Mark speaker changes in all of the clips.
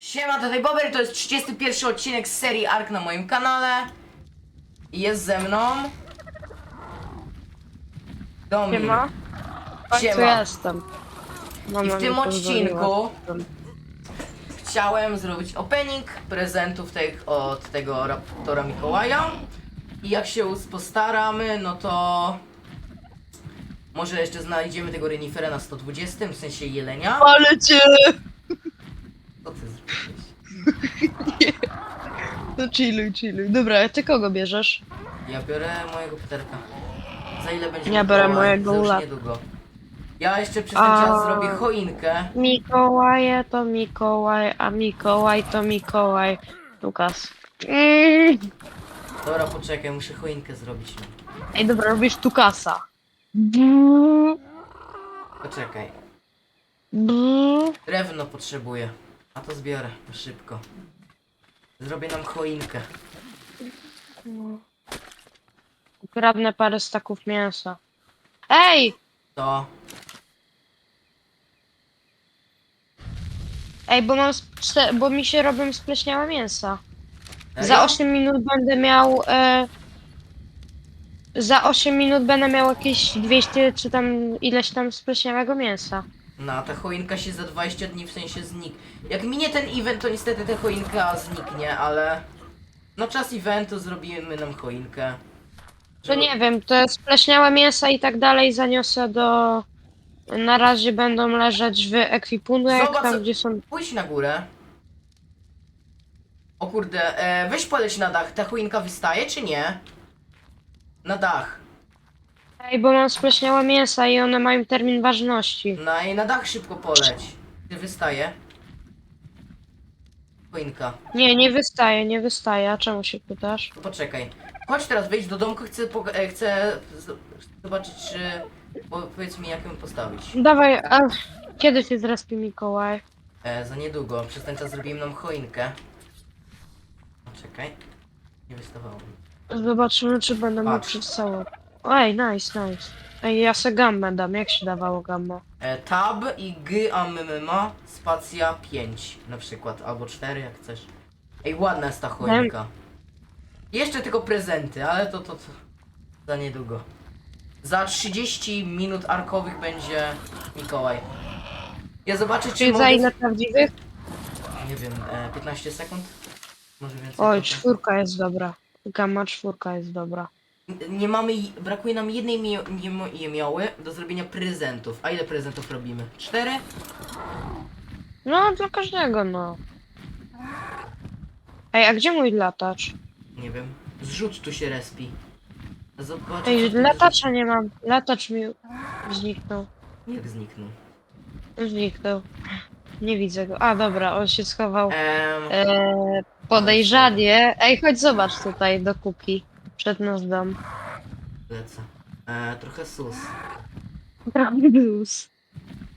Speaker 1: Siema, tutaj Bober, to jest 31 odcinek z serii ARK na moim kanale. Jest ze mną... Domir.
Speaker 2: Siema.
Speaker 1: Siema.
Speaker 2: tu jestem.
Speaker 1: I w tym odcinku chciałem zrobić opening prezentów tych, od tego Raptora Mikołaja. I jak się postaramy, no to... Może jeszcze znajdziemy tego renifera na 120, w sensie jelenia.
Speaker 2: Ale cię!
Speaker 1: Co ty zrobiłeś?
Speaker 2: No chilluj, chilluj. Dobra, a ty kogo bierzesz?
Speaker 1: Ja biorę mojego Peterka. Za ile będzie
Speaker 2: Ja biorę
Speaker 1: Mikołaj?
Speaker 2: mojego
Speaker 1: Za już
Speaker 2: Ula.
Speaker 1: niedługo. Ja jeszcze przez ten
Speaker 2: A.
Speaker 1: czas zrobię choinkę.
Speaker 2: Mikołaje to Mikołaj, a Mikołaj to Mikołaj. Lukas. Mm.
Speaker 1: Dobra, poczekaj, muszę choinkę zrobić.
Speaker 2: Ej, dobra, robisz Tukasa. Buu,
Speaker 1: Poczekaj. Drewno potrzebuję. A to zbiorę, szybko. Zrobię nam choinkę.
Speaker 2: Ukradnę parę staków mięsa. Ej!
Speaker 1: To.
Speaker 2: Ej, bo mam, bo mi się robią spleśniałe mięsa. Za
Speaker 1: Serio?
Speaker 2: 8 minut będę miał. E, za 8 minut będę miał jakieś 200 czy tam ileś tam spleśniałego mięsa.
Speaker 1: No, ta choinka się za 20 dni w sensie znik. Jak minie ten event, to niestety ta choinka zniknie, ale... No czas eventu, zrobimy nam choinkę.
Speaker 2: To nie wiem, te spleśniałe mięsa i tak dalej zaniosę do. Na razie będą leżeć w ekwipunku, jak
Speaker 1: Zobacz,
Speaker 2: tam
Speaker 1: co-
Speaker 2: gdzie są.
Speaker 1: Pójdź na górę. O kurde, e, weź poleć na dach. Ta choinka wystaje czy nie? Na dach.
Speaker 2: Ej, bo mam spleśniałe mięsa i one mają termin ważności.
Speaker 1: Na, i na dach szybko poleć. Ty wystaje. Choinka.
Speaker 2: Nie, nie wystaje, nie wystaje. A czemu się pytasz?
Speaker 1: To Poczekaj. Chodź teraz wejść do domku, chcę, poga- e, chcę z- zobaczyć, czy... Po, powiedz mi, jak ją postawić.
Speaker 2: Dawaj, a kiedy się zrespi Mikołaj?
Speaker 1: E, za niedługo. Przez ten czas zrobimy nam choinkę. Czekaj. Nie wystawało mi.
Speaker 2: Zobaczymy, czy będę mógł
Speaker 1: Patrz.
Speaker 2: Ej, nice, nice. Ej, ja se gammę dam. Jak się dawało gammę?
Speaker 1: E, tab i g a spacja 5 na przykład, albo 4 jak chcesz. Ej, ładna jest ta choinka. Jeszcze tylko prezenty, ale to, to, to za niedługo. Za 30 minut arkowych będzie Mikołaj. Ja zobaczę czy
Speaker 2: Czyli za
Speaker 1: mogę...
Speaker 2: ile prawdziwych?
Speaker 1: Nie wiem, e, 15 sekund? Może więcej.
Speaker 2: Oj, czwórka jest dobra. Gamma czwórka jest dobra.
Speaker 1: Nie mamy, brakuje nam jednej mio- jemioły do zrobienia prezentów. A ile prezentów robimy? Cztery?
Speaker 2: No, dla każdego, no. Ej, a gdzie mój latacz?
Speaker 1: Nie wiem. Zrzut tu się respi. Zobacz.
Speaker 2: Ej, latacza nie mam. Latacz mi zniknął.
Speaker 1: Jak zniknął?
Speaker 2: Zniknął. Nie widzę go. A, dobra, on się schował.
Speaker 1: Ehm,
Speaker 2: Eee, podejrzanie. Ej, chodź zobacz tutaj do kuki. Przed nasz dom.
Speaker 1: lecę. E, trochę sus.
Speaker 2: Jezus.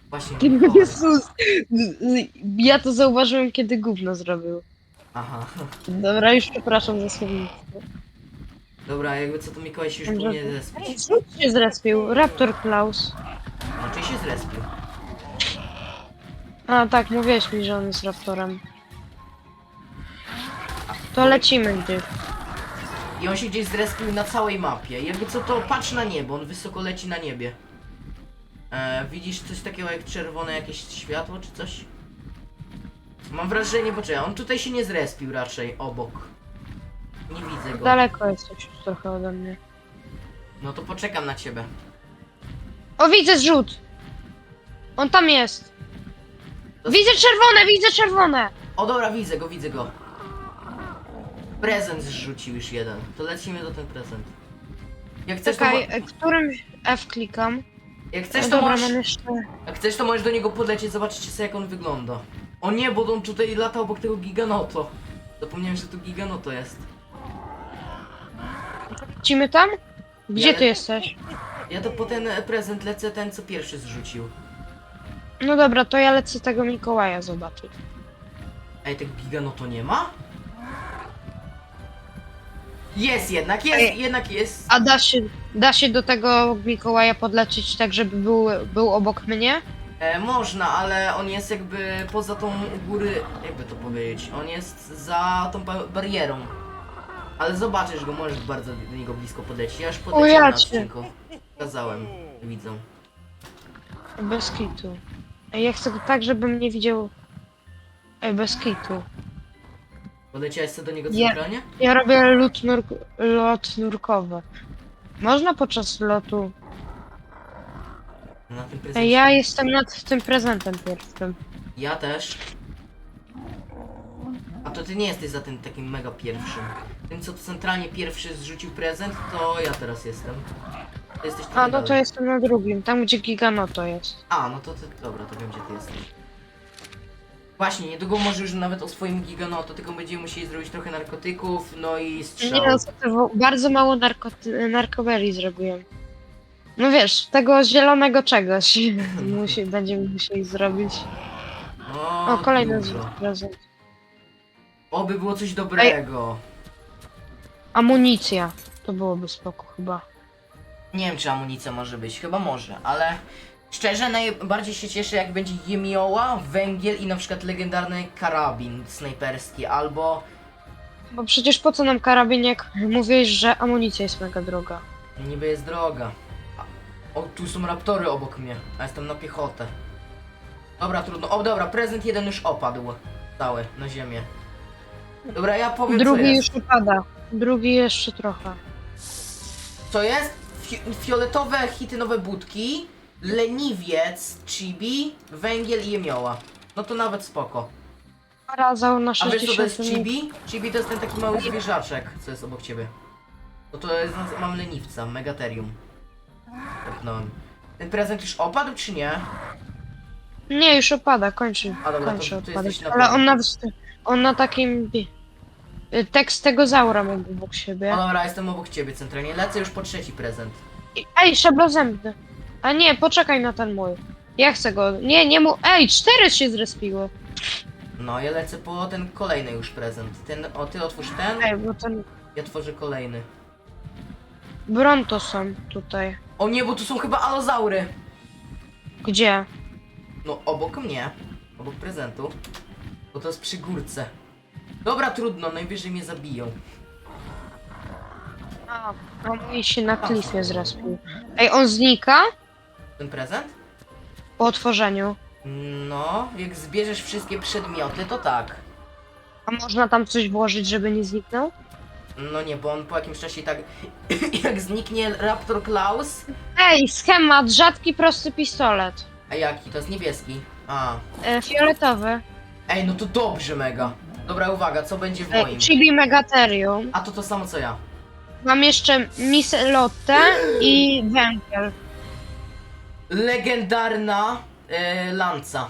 Speaker 1: Właśnie. Mikołaj.
Speaker 2: Jezus. Ja to zauważyłem, kiedy gówno zrobił.
Speaker 1: Aha.
Speaker 2: Dobra, już przepraszam za słownictwo.
Speaker 1: Dobra, jakby co to Mikołaj się już
Speaker 2: Dobrze.
Speaker 1: powinien.
Speaker 2: Ej, co się zrespił? Raptor Klaus.
Speaker 1: Znaczy się zrespił.
Speaker 2: A tak, mówiłeś mi, że on jest raptorem. To lecimy gdzieś.
Speaker 1: I on się gdzieś zrespił na całej mapie. Jakby co to patrz na niebo, on wysoko leci na niebie. E, widzisz coś takiego jak czerwone jakieś światło czy coś? Mam wrażenie, poczekaj, on tutaj się nie zrespił raczej obok. Nie widzę go.
Speaker 2: Daleko jesteś już trochę ode mnie.
Speaker 1: No to poczekam na ciebie.
Speaker 2: O, widzę zrzut! On tam jest! Widzę czerwone, widzę czerwone!
Speaker 1: O dobra, widzę go, widzę go. Prezent zrzucił już jeden. To lecimy do ten prezent. Jak chcesz, to,
Speaker 2: Czekaj,
Speaker 1: mo-
Speaker 2: e, którym F klikam?
Speaker 1: jak chcesz, to
Speaker 2: dobra,
Speaker 1: możesz...
Speaker 2: mam jeszcze...
Speaker 1: Jak chcesz, to możesz do niego podlecieć, zobaczyć sobie jak on wygląda. O nie, bo on tutaj lata obok tego giganoto. Zapomniałem, że tu giganoto jest.
Speaker 2: Lecimy tam? Gdzie
Speaker 1: Ja
Speaker 2: ty
Speaker 1: le-
Speaker 2: jesteś?
Speaker 1: Ja to po ten e, prezent lecę, ten co pierwszy zrzucił.
Speaker 2: No dobra, to ja lecę tego Mikołaja zobaczyć.
Speaker 1: Ej, tego giganoto nie ma? Jest jednak, jest,
Speaker 2: Ej.
Speaker 1: jednak jest.
Speaker 2: A da się, da się do tego Mikołaja podlecieć tak, żeby był, był obok mnie?
Speaker 1: E, można, ale on jest jakby poza tą u góry, jakby to powiedzieć, on jest za tą ba- barierą. Ale zobaczysz go, możesz bardzo do niego blisko podejść. Ja już podejdziałem na
Speaker 2: ja cię.
Speaker 1: odcinku. Pokazałem widzą.
Speaker 2: Bez kitu. Ej, ja chcę tak, żebym nie widział... Ej, bez kitu.
Speaker 1: Podleciałeś sobie do niego
Speaker 2: Nie.
Speaker 1: centralnie?
Speaker 2: Ja robię lot, nur lot nurkowy. Można podczas lotu...
Speaker 1: Na tym prezencie.
Speaker 2: Ja jestem nad tym prezentem pierwszym.
Speaker 1: Ja też. A to ty nie jesteś za tym takim mega pierwszym. Tym co centralnie pierwszy zrzucił prezent, to ja teraz jestem. To jesteś
Speaker 2: A,
Speaker 1: trochę
Speaker 2: no to
Speaker 1: dalej.
Speaker 2: jestem na drugim, tam gdzie Giganoto jest.
Speaker 1: A, no to ty, dobra, to wiem gdzie ty jesteś. Właśnie, niedługo może już nawet o swoim giganoto, tylko będziemy musieli zrobić trochę narkotyków, no i strzał.
Speaker 2: Nie no, co ty, wo- bardzo mało narkoty- narkoberii zrobiłem. No wiesz, tego zielonego czegoś musi, będziemy musieli zrobić.
Speaker 1: No,
Speaker 2: O, kolejny
Speaker 1: dużo.
Speaker 2: prezent.
Speaker 1: Oby było coś dobrego.
Speaker 2: Amunicja. To byłoby spoko chyba.
Speaker 1: Nie wiem, czy amunicja może być, chyba może, ale szczerze najbardziej się cieszę, jak będzie jemioła, węgiel i na przykład legendarny karabin snajperski, albo
Speaker 2: Bo przecież po co nam karabin, jak mówisz, że amunicja jest mega droga.
Speaker 1: niby jest droga. A- O, tu są raptory obok mnie, a jestem na piechotę. Dobra, trudno. O, dobra, prezent jeden już opadł. Cały, na ziemię. Dobra, ja powiem co
Speaker 2: Drugi
Speaker 1: jest.
Speaker 2: już upada. Drugi jeszcze trochę.
Speaker 1: Co jest? Fi fioletowe hitynowe budki, leniwiec, chibi, węgiel i jemioła. No to nawet spoko.
Speaker 2: Razał na
Speaker 1: A wiesz co to jest
Speaker 2: 60
Speaker 1: chibi? Chibi to jest ten taki mały zwierzaczek, co jest obok ciebie. No to jest, mam leniwca, megaterium. Tepnąłem. Ten prezent już opadł, czy nie?
Speaker 2: Nie, już opada, kończy.
Speaker 1: A dobra, to-
Speaker 2: kończy
Speaker 1: to
Speaker 2: opadać.
Speaker 1: jesteś na
Speaker 2: Ale
Speaker 1: pewno.
Speaker 2: on na, wst- on na takim... bi- y, Tekst tego zaura ma obok siebie.
Speaker 1: No dobra, jestem obok ciebie centralnie. Lecę już po trzeci prezent.
Speaker 2: I- Ej, szablozębny. A nie, poczekaj na ten mój. Ja chcę go. Nie, nie mu. Ej, cztery się zrespiło.
Speaker 1: No, ja lecę po ten kolejny już prezent. Ten, o ty otwórz ten,
Speaker 2: Ej, bo ten.
Speaker 1: ja tworzę kolejny.
Speaker 2: Bronto są tutaj.
Speaker 1: O nie, bo tu są chyba alozaury.
Speaker 2: Gdzie?
Speaker 1: No, obok mnie. Obok prezentu. Bo to jest przy górce. Dobra, trudno, najwyżej mnie zabiją.
Speaker 2: A, a mój się na klifie zrespił. Ej, on znika
Speaker 1: Ten prezent?
Speaker 2: po otworzeniu.
Speaker 1: No, jak zbierzesz wszystkie przedmioty, to tak.
Speaker 2: A można tam coś włożyć, żeby nie zniknął?
Speaker 1: No nie, bo on po jakimś czasie tak... jak zniknie Raptor Klaus...
Speaker 2: Ej, schemat, rzadki, prosty pistolet.
Speaker 1: A jaki? To jest niebieski. A.
Speaker 2: E, fioletowy.
Speaker 1: Ej, no to dobrze mega. Dobra, uwaga, co będzie w
Speaker 2: E,
Speaker 1: moim?
Speaker 2: chibi Megaterium.
Speaker 1: A to to samo co ja.
Speaker 2: Mam jeszcze miselotę i węgiel.
Speaker 1: Legendarna e, lanca.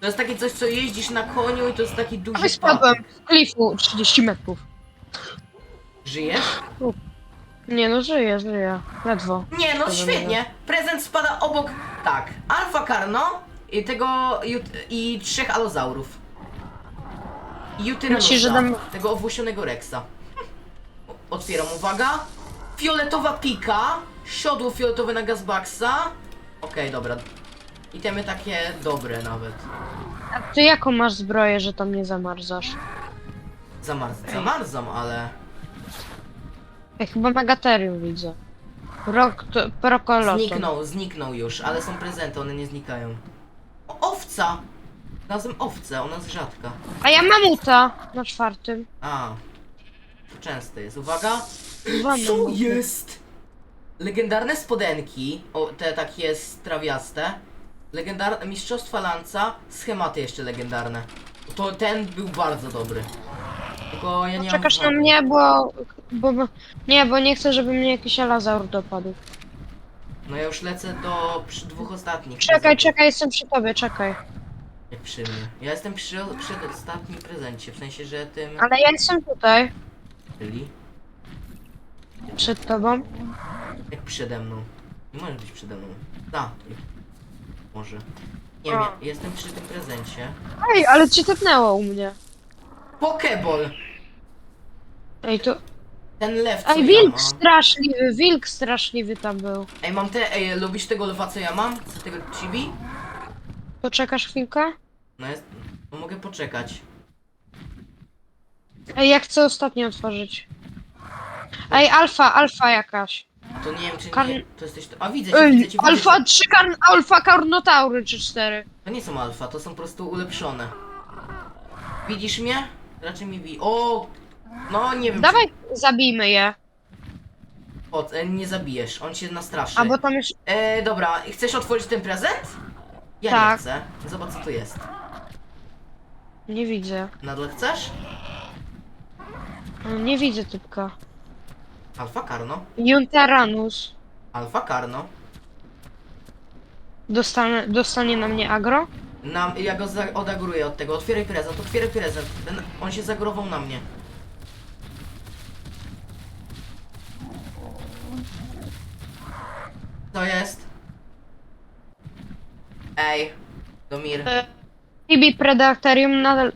Speaker 1: To jest takie coś, co jeździsz na koniu i to jest taki duży patyk.
Speaker 2: z klifu 30 metrów.
Speaker 1: Żyjesz?
Speaker 2: Nie no, żyję, żyję. Ledwo.
Speaker 1: Nie, no świetnie. Prezent spada obok, tak, Alfa Carno i tego, jut- i trzech alozaurów. I
Speaker 2: Myślisz, że dam-
Speaker 1: tego owłosionego Rexa. O- Otwieram, uwaga. Fioletowa pika, siodło fioletowe na Gazbaxa. Okej, dobra. Itemy takie dobre nawet.
Speaker 2: A ty jaką masz zbroję, że tam nie zamarzasz?
Speaker 1: Zamarz, zamarzam, ale...
Speaker 2: Ja chyba Megaterium widzę. Rok, to, Prokoloto.
Speaker 1: Zniknął, zniknął już, ale są prezenty, one nie znikają. O, owca! Znalazłem owcę, ona jest rzadka.
Speaker 2: A ja mamuta na czwartym.
Speaker 1: A, to często jest. Uwaga!
Speaker 2: Dwa
Speaker 1: Co
Speaker 2: mamuty.
Speaker 1: jest? Legendarne spodenki, o, te takie strawiaste. Legendarne mistrzostwa lanca, schematy jeszcze legendarne. To ten był bardzo dobry. Tylko ja nie
Speaker 2: Czekasz na
Speaker 1: mam
Speaker 2: mnie, bo, bo... bo- Nie, bo nie chcę, żeby mnie jakiś alazaur dopadł.
Speaker 1: No ja już lecę do przy dwóch ostatnich.
Speaker 2: Czekaj,
Speaker 1: prezentów.
Speaker 2: czekaj, jestem przy tobie, czekaj.
Speaker 1: Jak przy mnie. Ja jestem przy, przy ostatnim prezencie, w sensie, że tym...
Speaker 2: Ale ja jestem tutaj,
Speaker 1: Czyli?
Speaker 2: przed tobą.
Speaker 1: Jak przede mną. Nie może być przede mną. Da. Może. Nie wiem, ja jestem przy tym prezencie.
Speaker 2: Ej, ale cię tepnęło u mnie.
Speaker 1: Pokeball!
Speaker 2: Ej, to...
Speaker 1: Ten lew, co
Speaker 2: Ej,
Speaker 1: ja
Speaker 2: wilk
Speaker 1: mam.
Speaker 2: straszliwy, wilk straszliwy tam był.
Speaker 1: Ej, mam te, ej, lubisz tego lwa, co ja mam? Z tego chibi?
Speaker 2: Poczekasz chwilkę?
Speaker 1: No jest, no mogę poczekać.
Speaker 2: Ej, ja chcę ostatnio otworzyć. Ej, alfa, alfa jakaś.
Speaker 1: To nie wiem, czy
Speaker 2: Karn-
Speaker 1: nie, to jesteś, a widzę cię, widzę
Speaker 2: Ej,
Speaker 1: cię, widzę
Speaker 2: alfa,
Speaker 1: cię.
Speaker 2: trzy karn, alfa karnotaury, czy cztery.
Speaker 1: To nie są alfa, to są po prostu ulepszone. Widzisz mnie? Raczej mi wi... O! No, nie wiem,
Speaker 2: Dawaj, zabijmy je.
Speaker 1: czy... O, e, nie zabijesz, on cię nastraszy.
Speaker 2: A bo tam już...
Speaker 1: E, dobra, chcesz otworzyć ten prezent? Ja
Speaker 2: Tak.
Speaker 1: nie chcę. Zobacz, co to jest.
Speaker 2: Nie widzę.
Speaker 1: Nadal chcesz?
Speaker 2: No, Nie widzę typka.
Speaker 1: Alfa Karno.
Speaker 2: Juntaranus.
Speaker 1: Alfa Karno.
Speaker 2: Dostanie, dostanie na mnie agro?
Speaker 1: Nam, ja go za- odaguruję od tego. Otwieraj prezent, otwieraj prezent. Ten, on się zagrował na mnie. To jest? Ej, Domir.
Speaker 2: E, Tibi Predatorium nadal...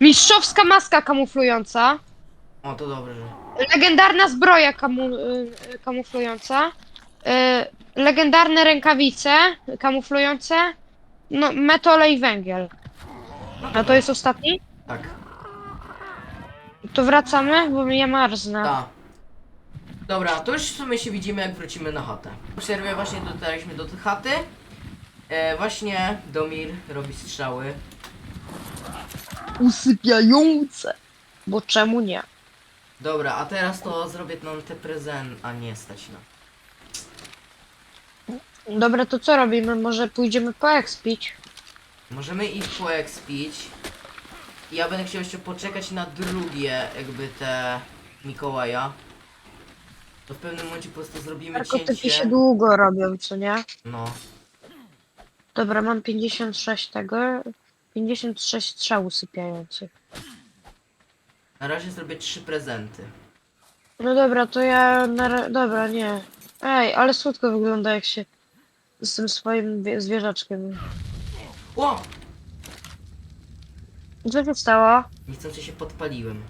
Speaker 2: Mistrzowska maska kamuflująca.
Speaker 1: O, to dobrze.
Speaker 2: Legendarna zbroja kamu, y, kamuflująca. Y, legendarne rękawice kamuflujące. No, metole i węgiel. A to jest ostatni?
Speaker 1: Tak,
Speaker 2: To wracamy, bo ja marznę.
Speaker 1: ta. Dobra, to już w sumie się widzimy, jak wrócimy na chatę. W przerwie właśnie dotarliśmy do tej chaty. E, właśnie Domir robi strzały.
Speaker 2: Usypiające. Bo czemu nie?
Speaker 1: Dobra, a teraz to zrobię nam te prezent, a nie stać na.
Speaker 2: Dobra, to co robimy? Może pójdziemy poekspić?
Speaker 1: Możemy ich poekspić. Ja będę chciał jeszcze poczekać na drugie, jakby te Mikołaja. To w pewnym momencie po prostu zrobimy
Speaker 2: Narkotyki się
Speaker 1: cięcie.
Speaker 2: długo robią, co nie?
Speaker 1: No,
Speaker 2: Dobra, mam 56 tego. 56 strzał usypiających.
Speaker 1: Na razie zrobię trzy prezenty.
Speaker 2: No dobra, to ja na ra- Dobra, nie. Ej, ale słodko wygląda jak się z tym swoim wie- zwierzaczkiem.
Speaker 1: O!
Speaker 2: Co się stało?
Speaker 1: Niechcący się podpaliłem.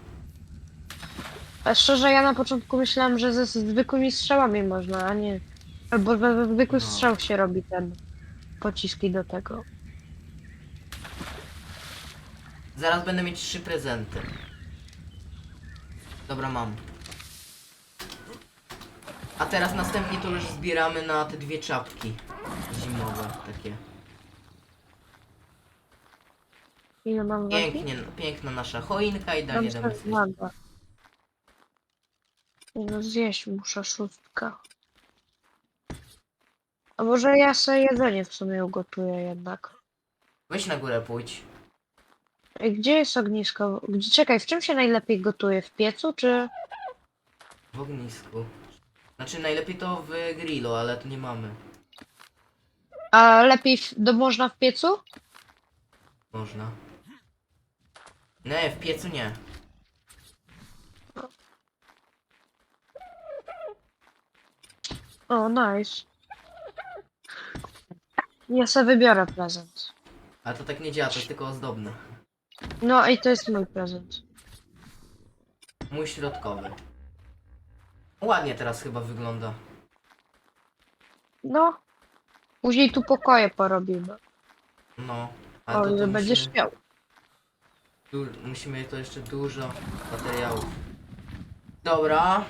Speaker 2: A szczerze, ja na początku myślałam, że ze zwykłymi strzałami można, a nie. Albo ze ze zwykłych
Speaker 1: No.
Speaker 2: strzał się robi ten pociski do tego.
Speaker 1: Zaraz będę mieć trzy prezenty. Dobra, mam. A teraz następnie to już zbieramy na te dwie czapki zimowe takie.
Speaker 2: Ile mam wagi?
Speaker 1: Pięknie, piękna nasza choinka i
Speaker 2: Mam
Speaker 1: danie damy
Speaker 2: sobie waga. No zjeść muszę szóstka. A może ja sobie jedzenie w sumie ugotuję jednak.
Speaker 1: Weź na górę pójdź.
Speaker 2: Ej, gdzie jest ognisko? Gdzie, czekaj, w czym się najlepiej gotuje? W piecu czy...
Speaker 1: W ognisku. Znaczy najlepiej to w grillu, ale to nie mamy.
Speaker 2: A lepiej w, do, można w piecu?
Speaker 1: Można. Nie, w piecu nie.
Speaker 2: O, nice. Ja sobie wybiorę prezent.
Speaker 1: Ale to tak nie działa, to jest tylko ozdobne.
Speaker 2: No i to jest mój prezent.
Speaker 1: Mój środkowy. Ładnie teraz chyba wygląda.
Speaker 2: No. Później tu pokoje porobimy.
Speaker 1: No. Ale
Speaker 2: O,
Speaker 1: to,
Speaker 2: będziesz
Speaker 1: musimy,
Speaker 2: miał.
Speaker 1: du, musimy to jeszcze dużo materiałów. Dobra.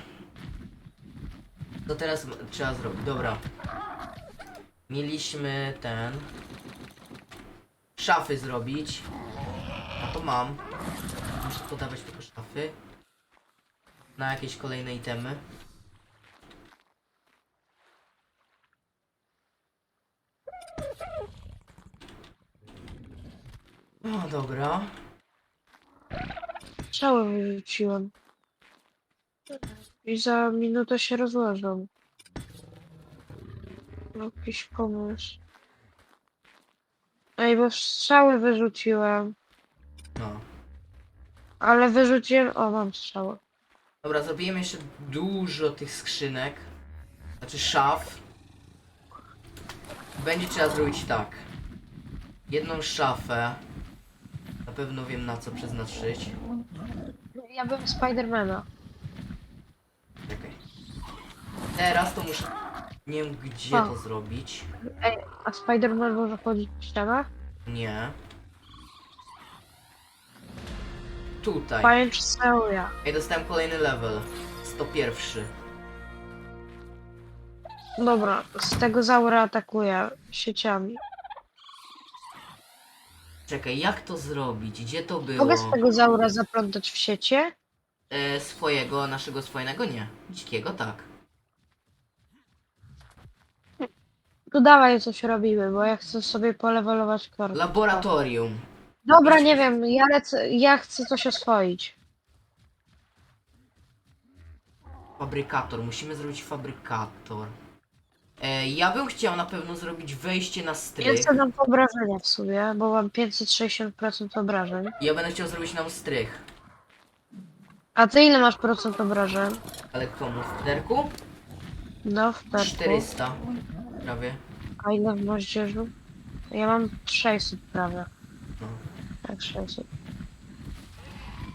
Speaker 1: To teraz m- trzeba zrobić. Dobra. Mieliśmy ten. Szafy zrobić. Mam. Muszę podawać tylko szafy. Na jakieś kolejne itemy. O, dobra.
Speaker 2: Strzały wyrzuciłem. I za minutę się rozłożą. Jakiś pomysł. Ej, bo strzały wyrzuciłem.
Speaker 1: No.
Speaker 2: Ale wyrzuciłem... O, mam strzałę.
Speaker 1: Dobra, zrobimy jeszcze dużo tych skrzynek. Znaczy szaf. Będzie trzeba zrobić tak. Jedną szafę. Na pewno wiem na co przeznaczyć.
Speaker 2: Ja bym Spidermana.
Speaker 1: Teraz to muszę... Nie wiem gdzie
Speaker 2: O.
Speaker 1: to zrobić.
Speaker 2: Ej, a Spider-Man może chodzić w ścianach?
Speaker 1: Nie. Tutaj.
Speaker 2: Seuja.
Speaker 1: Ej, dostałem kolejny level. 101.
Speaker 2: Dobra, z tego zaura atakuje sieciami.
Speaker 1: Czekaj, jak to zrobić? Gdzie to było?
Speaker 2: Mogę z tego zaura zaplątać w siecie?
Speaker 1: E, swojego, naszego swojego? Nie. Dzikiego, tak.
Speaker 2: Tu dawaj coś robimy, bo ja chcę sobie polewelować kordy.
Speaker 1: Laboratorium.
Speaker 2: Dobra, nie wiem, ja, lecę, ja chcę coś oswoić.
Speaker 1: Fabrykator. Musimy zrobić fabrykator. E, ja bym chciał na pewno zrobić wejście na
Speaker 2: Ja
Speaker 1: strych.
Speaker 2: chcę nam obrażenia w sumie, bo mam 560% obrażeń.
Speaker 1: Ja będę chciał zrobić nam strych.
Speaker 2: A ty ile masz procent obrażeń?
Speaker 1: Ale komu? W derku?
Speaker 2: No, w perku.
Speaker 1: 400. Prawie.
Speaker 2: A ile w moździerzu? Ja mam 600 prawie. Tak, 600.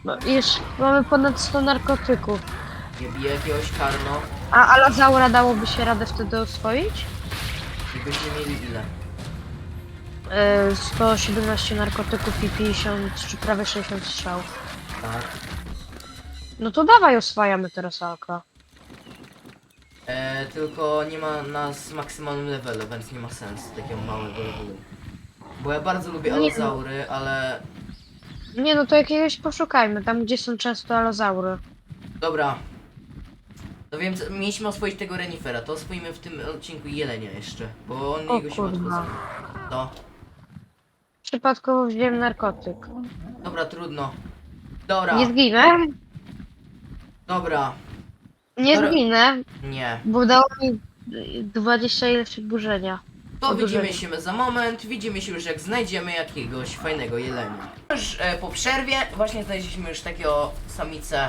Speaker 2: No już mamy ponad 100 narkotyków.
Speaker 1: Nie bije jakiegoś karno.
Speaker 2: A Alazaura dałoby się radę wtedy oswoić?
Speaker 1: I byśmy mieli ile?
Speaker 2: Yy, 117 narkotyków i 50 czy prawie 60 strzałów.
Speaker 1: Tak.
Speaker 2: No to dawaj oswajamy teraz Alka.
Speaker 1: E, tylko nie ma nas maksymalnym levelu, więc nie ma sensu takiego małego levelu. Bo ja bardzo lubię
Speaker 2: Nie no.
Speaker 1: alozaury, ale...
Speaker 2: Nie no to jakiegoś poszukajmy, tam gdzie są często alozaury.
Speaker 1: Dobra. No wiem, co- mieliśmy oswoić tego renifera, to oswoimy w tym odcinku jelenia jeszcze, bo on
Speaker 2: O
Speaker 1: jego się
Speaker 2: kurwa.
Speaker 1: zabił. No,
Speaker 2: Przypadkowo wziąłem narkotyk.
Speaker 1: dobra, trudno. Dobra,
Speaker 2: Nie zginę?
Speaker 1: dobra,
Speaker 2: Nie
Speaker 1: Dobra.
Speaker 2: zginę,
Speaker 1: nie.
Speaker 2: bo dało mi 20 ile przedłużenia.
Speaker 1: To widzimy się za moment, widzimy się już jak znajdziemy jakiegoś fajnego jelenia. Już e, po przerwie właśnie znaleźliśmy już takiego samicę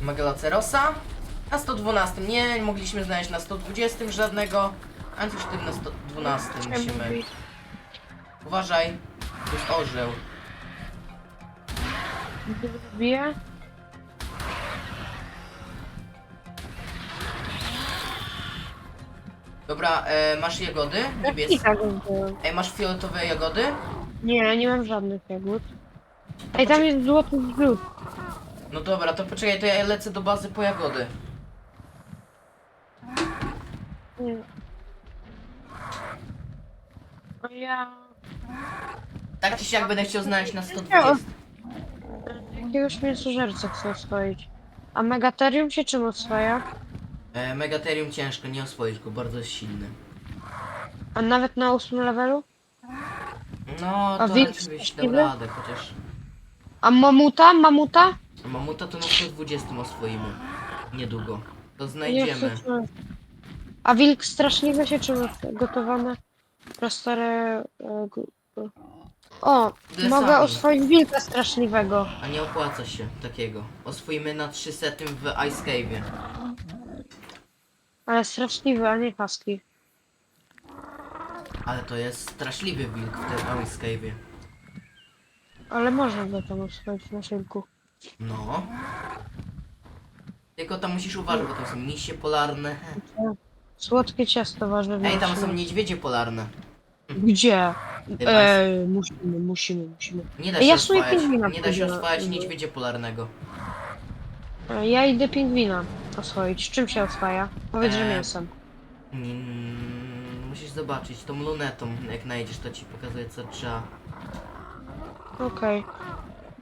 Speaker 1: Megalocerosa. Na 112 nie mogliśmy znaleźć na 120 żadnego, a już tym na 112 musimy. Uważaj, już orzeł.
Speaker 2: Lubię.
Speaker 1: Dobra, e, masz jagody?
Speaker 2: I
Speaker 1: Niebieskie.
Speaker 2: tak.
Speaker 1: Ej, masz fioletowe jagody?
Speaker 2: Nie, nie mam żadnych jagód. Ej, tam jest złoty zrzut.
Speaker 1: No dobra, to poczekaj, to ja lecę do bazy po jagody.
Speaker 2: Nie. A ja...
Speaker 1: Tak czy siak będę chciał znaleźć na 120.
Speaker 2: Jakiegoś mięsożerca chcę oswoić. A Megaterium się czym oswaja?
Speaker 1: E, Megaterium ciężko, nie oswoisz go, bardzo jest silny.
Speaker 2: A nawet na ósmym levelu?
Speaker 1: No,
Speaker 2: A
Speaker 1: to
Speaker 2: wilk
Speaker 1: raczej byś dał
Speaker 2: szczęśliwy?
Speaker 1: radę, chociaż...
Speaker 2: A mamuta? Mamuta?
Speaker 1: Mamuta to na 120 oswoimy. Niedługo. To znajdziemy.
Speaker 2: czy- A wilk straszliwy się czym gotowane? Prastare... e, gu- gu- O, mogę oswoić wilka straszliwego.
Speaker 1: A nie opłaca się takiego. Oswoimy na 300 w Ice Cave'ie.
Speaker 2: Ale straszliwy, a nie husky.
Speaker 1: Ale to jest straszliwy wilk w tym Ice Cave'ie.
Speaker 2: Ale można go tam oswoić na szynku.
Speaker 1: No. Tylko tam musisz uważać, bo tam są misie polarne.
Speaker 2: Słodkie ciasto warzywne.
Speaker 1: Ej, tam są niedźwiedzie polarne.
Speaker 2: Gdzie?
Speaker 1: Chyba
Speaker 2: Ej, musimy, musimy, musimy.
Speaker 1: Nie da
Speaker 2: Ej,
Speaker 1: się
Speaker 2: ja
Speaker 1: oswajać,
Speaker 2: pingwina
Speaker 1: nie da się oswajać niedźwiedzia polarnego.
Speaker 2: E, Ja idę pingwina oswoić. Czym się oswaja? Powiedz, że
Speaker 1: Eee.
Speaker 2: mięsem.
Speaker 1: Mm, musisz zobaczyć tą lunetą, jak najdziesz, to ci pokazuje co trzeba.
Speaker 2: Okej.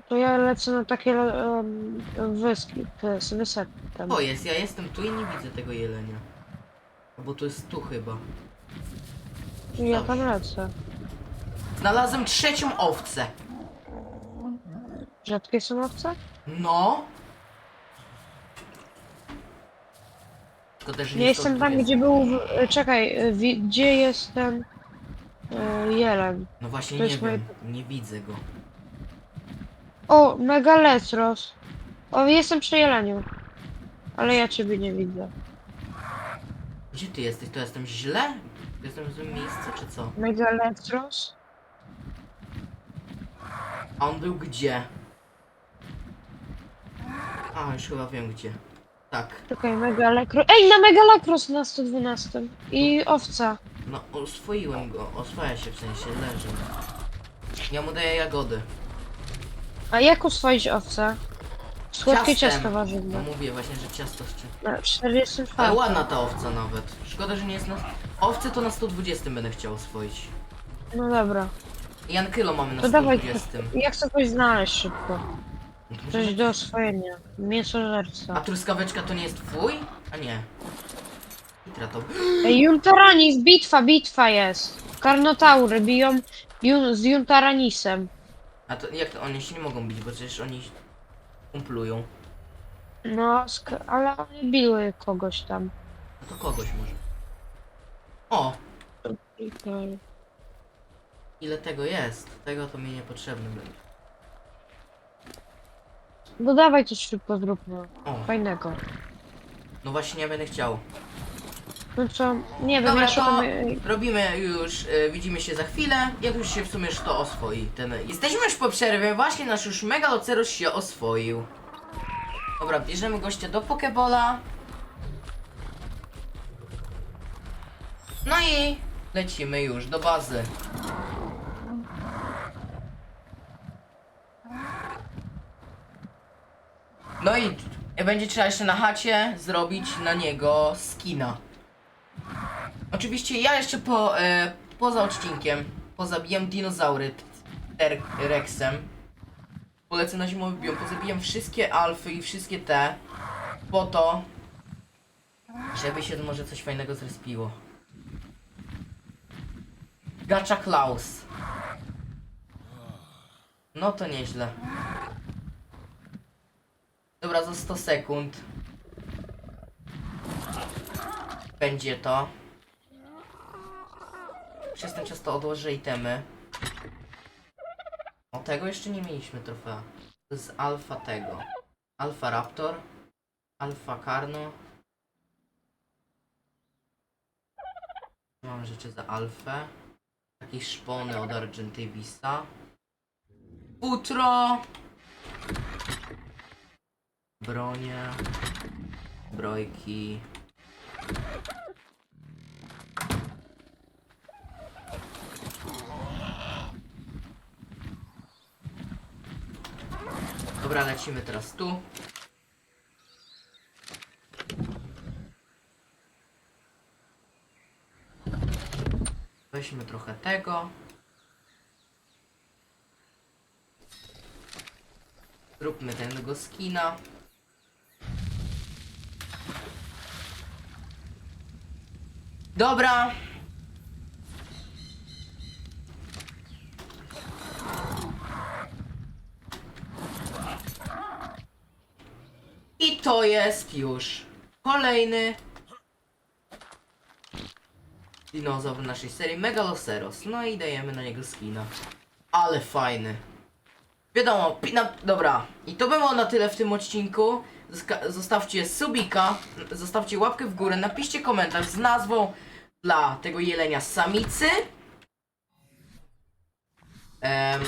Speaker 2: To ja lecę na takie um, wyski, wys, wysepy tam.
Speaker 1: O jest, ja jestem tu i nie widzę tego jelenia. Bo to jest tu chyba.
Speaker 2: Ja tam lecę.
Speaker 1: Znalazłem trzecią owcę.
Speaker 2: Rzadkie są owce?
Speaker 1: No. Tylko też
Speaker 2: Nie jestem tam, gdzie był... w- e, Czekaj, e, wi- gdzie jest ten... E, jeleń?
Speaker 1: No właśnie
Speaker 2: to
Speaker 1: nie
Speaker 2: jest
Speaker 1: wiem, nie widzę go.
Speaker 2: O, Megalecros. O, jestem przy jeleniu. Ale ja ciebie nie widzę.
Speaker 1: Gdzie ty jesteś? To jestem źle? Jestem w złym miejscu, czy co?
Speaker 2: Megalecros?
Speaker 1: A on był gdzie? A, już chyba wiem gdzie. Tak.
Speaker 2: Czekaj, Megalakros. Ej, na Megalakros na 112. I owca.
Speaker 1: No, oswoiłem go. Oswaja się w sensie, leży. Ja mu daję jagody.
Speaker 2: A jak uswoić owca? Słodkie
Speaker 1: Ciastem.
Speaker 2: ciasto
Speaker 1: No
Speaker 2: warzywne.
Speaker 1: mówię właśnie, że ciasto szczy.
Speaker 2: Na 44.
Speaker 1: Ale ładna ta owca nawet. Szkoda, że nie jest na... Owce to na 120 będę chciał oswoić.
Speaker 2: No dobra.
Speaker 1: I Ankylo mamy na
Speaker 2: To dawaj.
Speaker 1: 120.
Speaker 2: Ja chcę coś znaleźć szybko. Coś do oswojenia.
Speaker 1: A
Speaker 2: Mięsożerca.
Speaker 1: truskaweczka to nie jest twój? A nie. Itra to...
Speaker 2: Ej, Juntaranis, bitwa, bitwa jest. Karnotaury biją jun z Juntaranisem.
Speaker 1: A to jak to oni się nie mogą bić, bo przecież oni kumplują.
Speaker 2: No, sk- ale one biły kogoś tam.
Speaker 1: No to kogoś może. O! Ile tego jest? Tego to mi niepotrzebne będzie.
Speaker 2: No dawaj coś szybko zróbmy.
Speaker 1: O,
Speaker 2: Fajnego.
Speaker 1: no właśnie ja będę chciał.
Speaker 2: No co, nie wiem,
Speaker 1: Dobra,
Speaker 2: ja
Speaker 1: to
Speaker 2: szukam...
Speaker 1: robimy już, y, widzimy się za chwilę, jak już się w sumie już to oswoi. Ten, jesteśmy już po przerwie, właśnie nasz już Megaloceros się oswoił. Dobra, bierzemy gościa do Pokebola. No i lecimy już do bazy. No i będzie trzeba jeszcze na chacie zrobić na niego skina. Oczywiście ja jeszcze po, e, poza odcinkiem pozabijam dinozaury Ter- Rexem. Polecę na zimowy biom, pozabijam wszystkie alfy i wszystkie te po to, żeby się może coś fajnego zrespiło. Gacha Klaus. No to nieźle. Dobra, za 100 sekund. Będzie to. Przez ten czas to odłożę itemy. O tego jeszcze nie mieliśmy trofea. To jest alfa tego. Alfa Raptor. Alfa Karno. Mam rzeczy za alfę. Jakieś szpony od Argentywisa. Futro! Bronie. Zbrojki. Dobra, lecimy teraz tu. Weźmy trochę tego. Zróbmy tego skina. Dobra. I to jest już kolejny dinozaur naszej serii Megaloceros. No i dajemy na niego skina. Ale fajny. Wiadomo, pi- na, dobra. I to by było na tyle w tym odcinku. Zostawcie subika, zostawcie łapkę w górę, napiszcie komentarz z nazwą dla tego jelenia samicy. Em,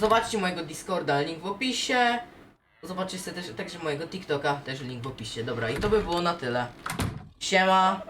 Speaker 1: zobaczcie mojego Discorda, link w opisie. Zobaczcie też, także mojego TikToka, też link w opisie. Dobra, i to by było na tyle. Siema.